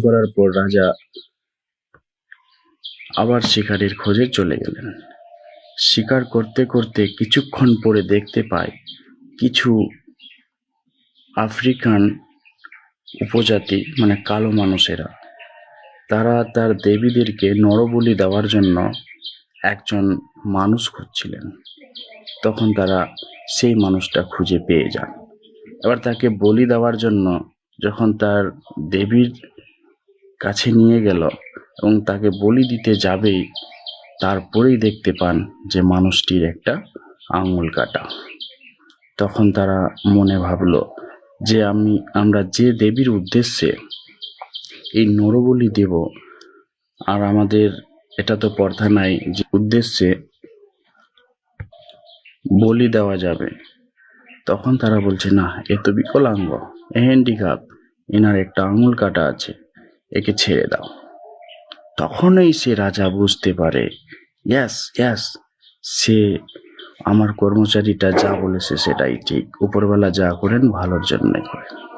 করার পর রাজা আবার শিকারের খোঁজে চলে গেলেন। শিকার করতে করতে কিছুক্ষণ পরে দেখতে পায় কিছু আফ্রিকান উপজাতি মানে কালো মানুষেরা। তারা তার দেবীদেরকে নরবলি দেওয়ার জন্য একজন মানুষ খুঁজছিলেন। তখন তারা সেই মানুষটা খুঁজে পেয়ে যান এবার তাকে বলি দেওয়ার জন্য যখন তার দেবীর কাছে নিয়ে গেল এবং তাকে বলি দিতে যাবেই, তারপরেই দেখতে পান যে মানুষটির একটা আঙুল কাটা। তখন তারা মনে ভাবলো যে আমি, আমরা যে দেবীর উদ্দেশ্যে এই নরবলি দেব, আর আমাদের এটা তো পর্দা নাই যে উদ্দেশ্যে বলি দেওয়া যাবে। তখন তারা বলছে, না, এ তো বিকলাঙ্গ হ্যান্ডিক্যাপ, এনার একটা আঙুল কাটা আছে। একে ছেড়ে দাও। তখনই সে রাজা বুঝতে পারে ইয়াস ইয়াস সে আমার কর্মচারীটা যা বলেছে সেটাই ঠিক। উপরবেলা যা করেন, ভালোর জন্যই করেন।